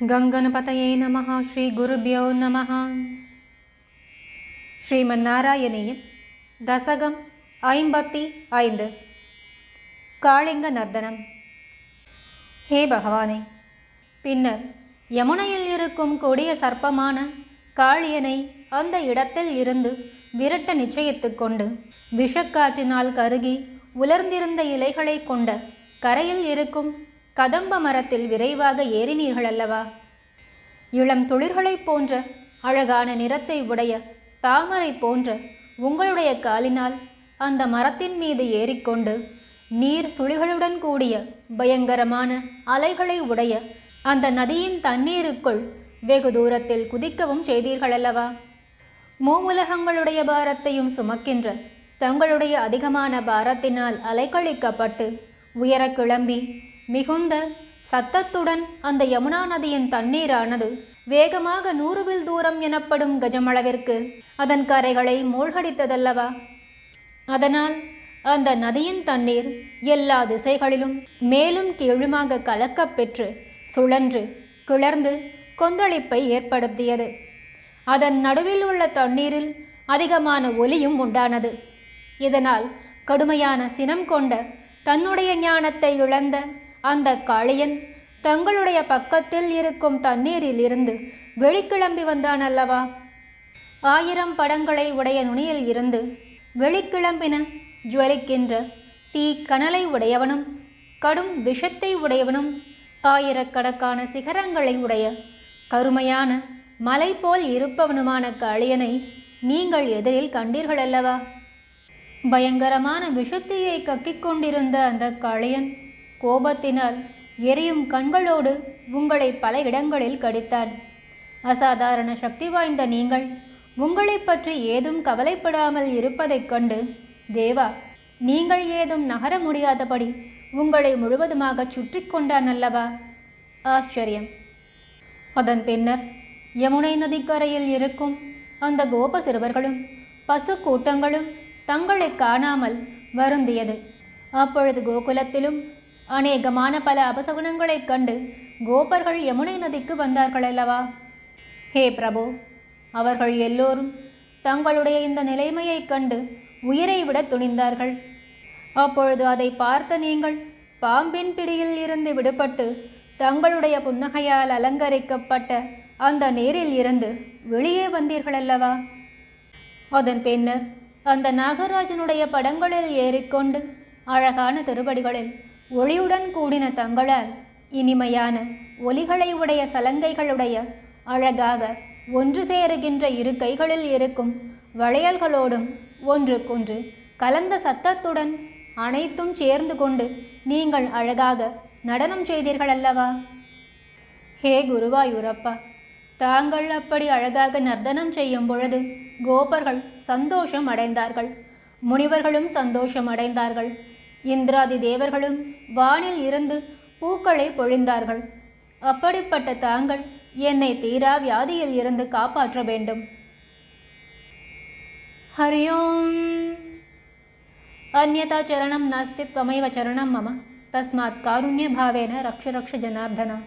கங்கணபதயே நம ஸ்ரீ குருபியோ நம ஸ்ரீமன்னாராயணியம் தசகம் ஐம்பத்தி ஐந்து காளிங்க நர்தனம் ஹே பகவானே பின்னர் யமுனையில் இருக்கும் கொடிய சர்ப்பமான காளியனை அந்த இடத்தில் இருந்து விரட்ட நிச்சயித்துக் கொண்டு விஷக்காற்றினால் கருகி உலர்ந்திருந்த இலைகளை கொண்ட கரையில் இருக்கும் கதம்ப மரத்தில் விரைவாக ஏறினீர்கள் அல்லவா இளம் துளிர்களைப் போன்ற அழகான நிறத்தை உடைய தாமரை போன்ற உங்களுடைய காலினால் அந்த மரத்தின் மீது ஏறிக்கொண்டு நீர் சுழிகளுடன் கூடிய பயங்கரமான அலைகளை உடைய அந்த நதியின் தண்ணீருக்குள் வெகு தூரத்தில் குதிக்கவும் செய்தீர்களல்லவா? மூவுலகங்களுடைய பாரத்தையும் சுமக்கின்ற தங்களுடைய அதிகமான பாரத்தினால் அலைக்கழிக்கப்பட்டு உயர கிளம்பி மிகுந்த சத்தத்துடன் அந்த யமுனா நதியின் தண்ணீரானது வேகமாக நூறுவில் தூரம் எனப்படும் கஜமளவிற்கு அதன் கரைகளை மூழ்கடித்ததல்லவா? அதனால் அந்த நதியின் தண்ணீர் எல்லா திசைகளிலும் மேலும் கீழுமாக கலக்கப் பெற்று சுழன்று கிளர்ந்து கொந்தளிப்பை ஏற்படுத்தியது. அதன் நடுவில் உள்ள தண்ணீரில் அதிகமான ஒலியும் உண்டானது. இதனால் கடுமையான சினம் கொண்ட தன்னுடைய ஞானத்தை இழந்த அந்த காளியன் தங்களுடைய பக்கத்தில் இருக்கும் தண்ணீரில் இருந்து வெளிக்கிளம்பி வந்தான் அல்லவா ஆயிரம் படங்களை உடைய நுனியில் இருந்து வெளிக்கிளம்பின ஜுவலிக்கின்ற தீ கனலை உடையவனும் கடும் விஷத்தை உடையவனும் ஆயிரக்கணக்கான சிகரங்களை உடைய கருமையான மலை போல் இருப்பவனுமான காளியனை நீங்கள் எதிரில் கண்டீர்கள் அல்லவா பயங்கரமான விஷத்தீயை கக்கிக் கொண்டிருந்த அந்த காளியன் கோபத்தினால் எரியும் கண்களோடு உங்களை பல இடங்களில் கடித்தான் அசாதாரண சக்தி வாய்ந்த நீங்கள் உங்களை பற்றி ஏதும் கவலைப்படாமல் இருப்பதைக் கண்டு தேவா நீங்கள் ஏதும் நகர முடியாதபடி உங்களை முழுவதுமாக சுற்றி கொண்டான் அல்லவா? ஆச்சரியம். அதன் பின்னர் யமுனை நதிக்கரையில் இருக்கும் அந்த கோப சிறுவர்களும் பசு கூட்டங்களும் தங்களை காணாமல் வருந்தியது. அப்பொழுது கோகுலத்திலும் அநேகமான பல அபசகுனங்களைக் கண்டு கோபர்கள் யமுனை நதிக்கு வந்தார்கள் அல்லவா ஹே பிரபு அவர்கள் எல்லோரும் தங்களுடைய இந்த நிலைமையைக் கண்டு உயிரை விட துணிந்தார்கள். அப்பொழுது அதை பார்த்த நீங்கள் பாம்பின் பிடியில் இருந்து விடுபட்டு தங்களுடைய புன்னகையால் அலங்கரிக்கப்பட்ட அந்த நீரில் இருந்து வெளியே வந்தீர்கள் அல்லவா அதன் பின்னர் அந்த நாகராஜனுடைய படங்களில் ஏறிக்கொண்டு அழகான திருவடிகளில் ஒளியுடன் கூடின தங்களால் இனிமையான ஒலிகளை உடைய சலங்கைகளுடைய அழகாக ஒன்று சேருகின்ற இரு கைகளில் இருக்கும் வளையல்களோடும் ஒன்றுக்கொன்று கலந்த சத்தத்துடன் அனைத்தும் சேர்ந்து கொண்டு நீங்கள் அழகாக நடனம் செய்தீர்கள் அல்லவா ஹே குருவாயூரப்பா தாங்கள் அப்படி அழகாக நர்த்தனம் செய்யும் பொழுது கோபர்கள் சந்தோஷம் அடைந்தார்கள். முனிவர்களும் சந்தோஷம் அடைந்தார்கள். இந்திராதி தேவர்களும் வானில் இருந்து பூக்களை பொழிந்தார்கள். அப்படிப்பட்ட தாங்கள் என்னை தீரா வியாதியில் இருந்து காப்பாற்ற வேண்டும். ஹரியோம். அந்நதா சரணம் நாஸ்தி துவமைவ சரணம் மம. தஸ்மாத் காருண்ய பாவேன ரக்ஷ ரக்ஷ ஜனார்தனா.